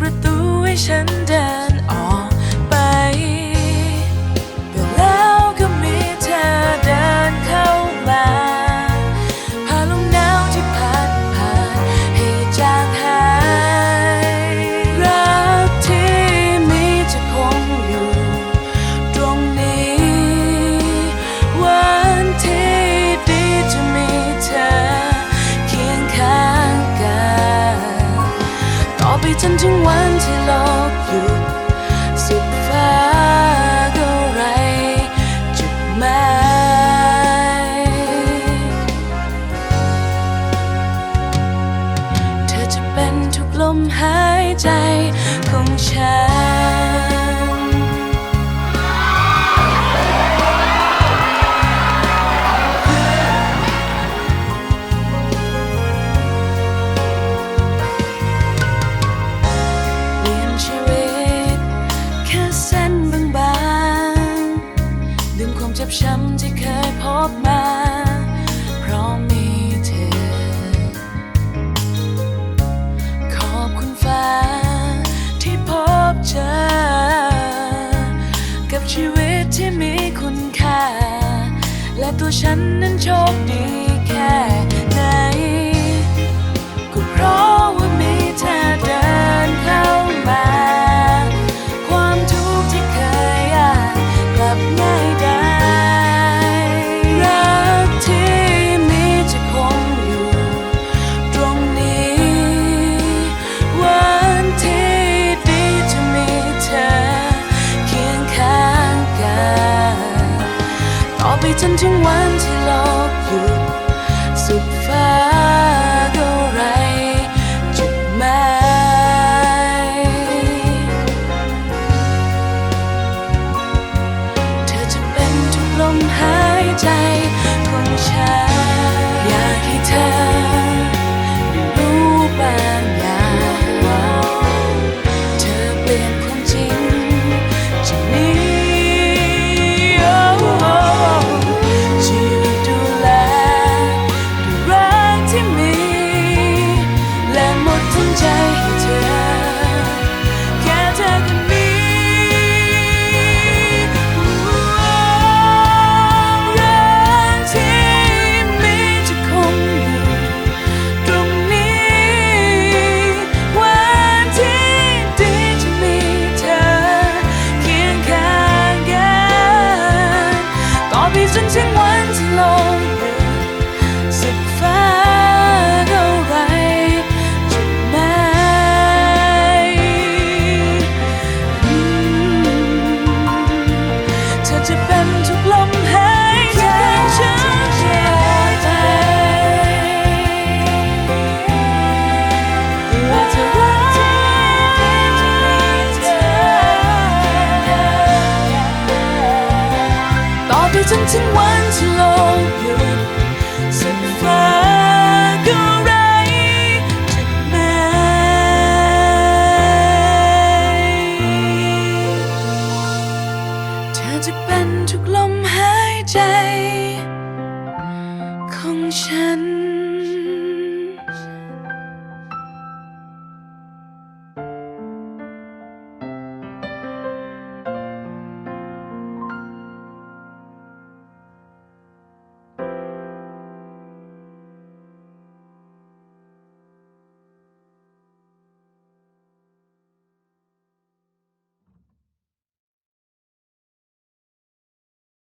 ประตูให้ฉันเดิน ลมหายใจของฉันเลียนชีวิตแค่เส้นบางๆ ดึงความเจ็บช้ำที่เคยพบมา ตัวฉันนั้นโชคดีแค่ ถึงวันที่โลกหยุดสุดฟ้าก็ไรจุดหมายเธอจะเป็นทุกลมหายใจของฉันอยากให้เธอ 千万层楼。 จนถึงวันที่ลกหยุดสันฟ้าก็ไร้จุดม้ยเธอจะเป็นทุกลมหายใจของฉัน